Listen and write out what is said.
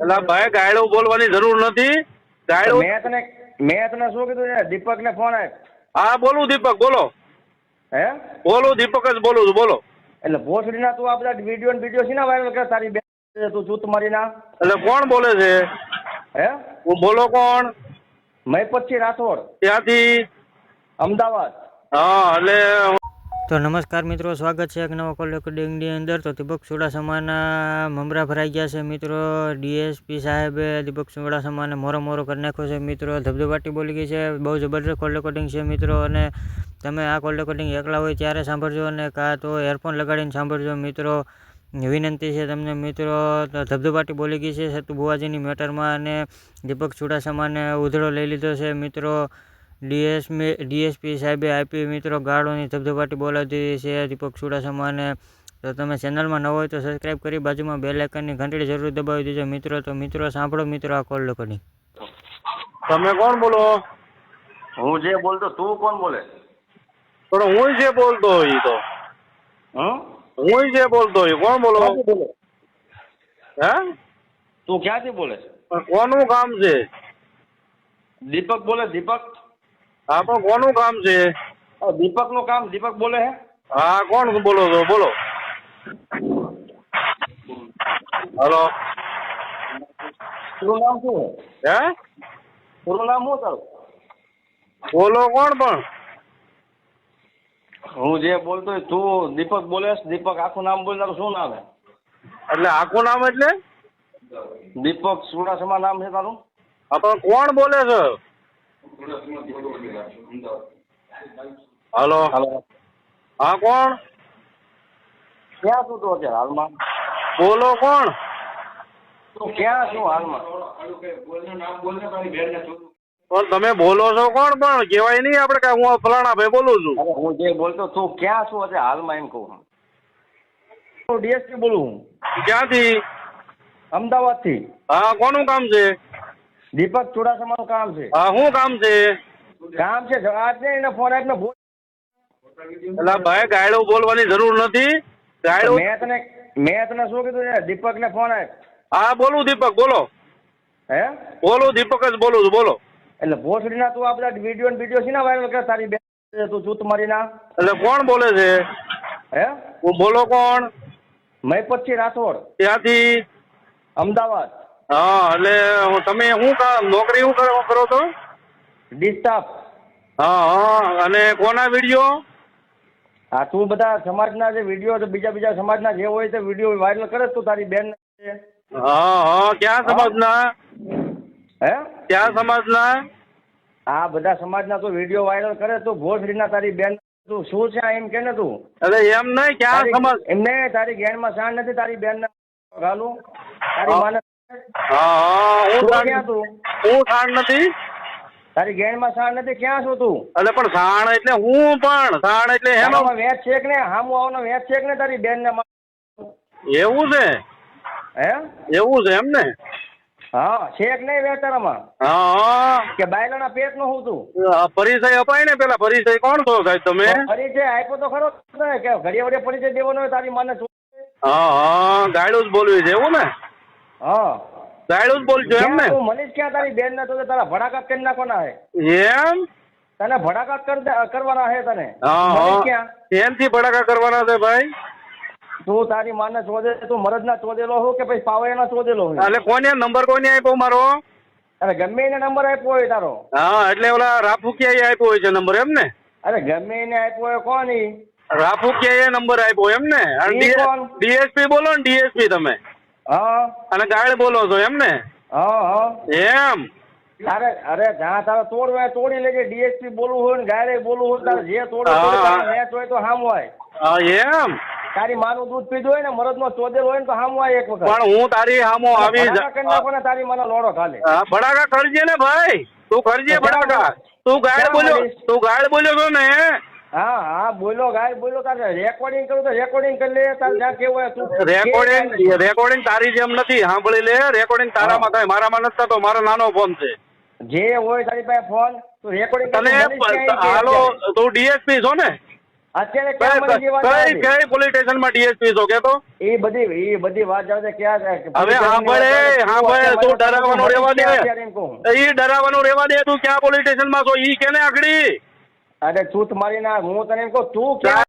એટલે ભાઈ ગાયડો બોલવાની જરૂર નથી. ગાયડો મેં તને મેં તને શું કીધું છે? દીપક ને ફોન આવ્યો હા બોલું દીપક બોલો. હે? બોલું દીપક જ બોલું છું બોલો. એટલે ભોસડીના તું આ બધા વીડિયો ને વીડિયો છે ને વાયરલ કરે? તારી બેન તું જૂત મારીના? એટલે કોણ બોલે છે? હે? હું બોલો કોણ? મહીપતસિંહ રાઠોડ. ત્યાંથી અમદાવાદ. હા એટલે તો નમસ્કાર મિત્રો, સ્વાગત છે એક નવા કોલેક ડેંગની અંદર. તો દીપક ચુડાસમાના મમરા ભરાઈ ગયા છે મિત્રો. ડીએસપી સાહેબે દીપક ચુડાસમાને મોરો મોરો કરી નાખ્યો છે મિત્રો. ધબધબાટી બોલી ગઈ છે. બહુ જબરદસ્ત કોલ રેકોર્ડિંગ છે મિત્રો. અને તમે આ કોલ રેકોર્ડિંગ એકલા હોય ત્યારે સાંભળજો અને કાં તો એરફોન લગાડીને સાંભળજો મિત્રો. વિનંતી છે તમને મિત્રો. ધબધબાટી બોલી ગઈ છે. સતુ બુવાજીની મેટરમાં અને દીપક ચુડાસમાને ઉધડો લઈ લીધો છે મિત્રો. ડીએસપી ડીએસપી સાહેબે આપી. મિત્રો ગાળોની ધબધબાટી બોલાવતી છે. દીપક ચુડાસમાને તો તમે ચેનલમાં ન હોય તો સબસ્ક્રાઈબ કરી બાજુમાં બે લાઇકનની ઘંટડી જરૂર દબાવી દેજો. મિત્રો તો મિત્રો સાંભળો મિત્રો આ કોલ લોકોની. તમે કોણ બોલો? હું જે બોલતો તું કોણ બોલે? પણ હું જે બોલતો હોય તો. હમ? હું જે બોલતો હોય કોણ બોલો? હે? તું ક્યાંથી બોલે કોનું કામ છે? દીપક બોલે દીપક? હા પણ કોનું કામ છે? દીપકનું કામ? દીપક બોલે હે? હા કોણ બોલો છો? બોલો. હલો. પૂરું નામ શું હે? પૂરું નામ શું તારું? બોલો કોણ પણ? હું જે બોલતો તું દીપક બોલે દીપક આખું નામ બોલ તારું શું નામ હે? એટલે આખું નામ એટલે? દીપક સુડાસમા નામ છે તારું? હા પણ કોણ બોલે છે? હલો. હાલો. હા કોણ? ક્યાં તો અત્યારે હાલમાં? બોલો કોણ? તું ક્યાં છું હાલમાં? પણ તમે બોલો છો કોણ? પણ કહેવાય નહીં આપણે કે હું ફલાણા ભાઈ બોલું છું. હું જે બોલતો તું ક્યાં છું અત્યારે હાલમાં એમ કહું હું ડીએસપી બોલું ક્યાંથી? અમદાવાદથી. હા કોનું કામ છે? દીપક ચુડાસમાનું કામ છે. હા શું કામ છે? કામ છે આજ ને એને ફોન આપીને બોલ એટલે ભાઈ ગાયડો બોલવાની જરૂર નથી. ગાયડો મેં તને મેં તને શું કીધું છે? દીપક ને ફોન આપ. હા બોલું દીપક બોલો. હે? બોલું દીપક જ બોલું છું બોલો. એટલે ભોસડીના તું આ બધા વીડિયો ને વીડિયો છે ને વાયરલ કરે? તારી બેન તું જૂત મારીના એટલે કોણ બોલે છે? હે? હું બોલો કોણ? મહીપતસિંહ રાઠોડ. ત્યાંથી અમદાવાદ. હા એટલે તમે શું નોકરી શું કરો કરો છો? ડિસ્ટાફ. હા હા અને કોના વીડિયો? હા તું બધા સમાજના જે વીડિયો છે બીજા બીજા સમાજના જે હોય તે વીડિયો વાયરલ કરે તું તારી બેન હા હા ક્યાં સમાજના? હે? ક્યાં સમાજના? આ બધા સમાજના તું વીડિયો વાયરલ કરે તું ભોસડીના તારી બેન તું શું છે એમ કે ને તું? અરે એમ નહીં ક્યાં સમાજ? એમને તારી ગેણમાં શાણ નથી તારી બેન ગાલું તારી માને હા હા હું ક્યાં તું હું સાણ નથી. તારી નથી ક્યાં છું તું? એટલે પણ સાણ એટલે હું પણ સાણ એટલે હેનો વેચ છે કે ને હામું આવવાનો વેચ છે કે ને તારી બેન ને એવું છે? હે? એવું છે એમ ને? હા કે નહીં વેચ હા હા. કે બાયલાના પેટ નો હું તું? પરિચય અપાય ને પેલા પરિચય કોણ છો સાહેબ તમે? પરિચય આપ્યો તો ખરો કે ઘડિયા વડે પરિચય દેવાનો તારી માને? હા હા ગાયડું જ બોલવી છે એવું ને? હા. ગાયડું જ બોલજો એમ ને. મનીષ ક્યાં તારી બેન ને તો તારા ભડાકા કરી નાખવાના હે. એમ? તને ભડાકા કર કરવાના હે તને. એમ એનથી ભડાકા કરવાના છે ભાઈ? તું તારી માને ચોદે તું મરદ ના ચોદેલો હો કે પછી પાવૈયાના ચોદેલો હો? એટલે કોને? નંબર કોને આપ્યો મારો? અરે ગમે એને નંબર આપ્યો હોય તારો. હા એટલે ઓલા રાફુકિયાએ આપ્યો હોય છે નંબર એમ ને? અરે ગમે એને આપ્યો હોય કોની? રાફુકિયા નંબર આપ્યો એમ ને? ડીએસપી બોલો ને ડીએસપી તમે. હા. અને ગાયડ બોલો છો એમ ને? હા હા. એમ? તારે અરે જ્યાં તારે તોડવું હોય તોડી લેજે. ડીએસપી બોલવું હોય ને ગાયરે બોલવું હોય તારે જે હા. મેચ હોય તો હામ હોય એમ? તારી માનું દૂધ પીધું હોય ને મરદ નો ચોદેલ હોય ને તો હામ હોય એક વખત. પણ હું તારી હામો આવી કરી નાખો ને તારી મને લોડો ખાલે હા, ભડાકા કરજે ને ભાઈ. તું કરજે ભડાકા તું ગાયડ બોલ્યો તું ગાયડ બોલ્યો છો ને હા હા બોલો ગાય બોલો તારે રેકોર્ડિંગ કરું તો રેકોર્ડિંગ કરી લે તારે જ્યાં કેવું હોય તું રેકોર્ડિંગ રેકોર્ડિંગ તારી જેમ નથી સાંભળી લે રેકોર્ડિંગ તારામાં થાય મારામાં નથી થતો મારો નાનો ફોન છે. જે હોય તારી પાસે ફોન તું રેકોર્ડિંગ તને હાલો તું ડીએસપી છો ને? અત્યારે કઈ પોલીસ સ્ટેશનમાં ડીએસપી છો કેતો? એ બધી એ બધી વાત જાવ છે ક્યાં હવે સાંભળે સાંભળે તું ડરાવાનું રેવા દે. એ ડરાવાનું રેવા દે તું ક્યાં પોલીસમાં છો? ઈ કેને આકડી અરે તું મારી ના હું તને એમ કહું તું કે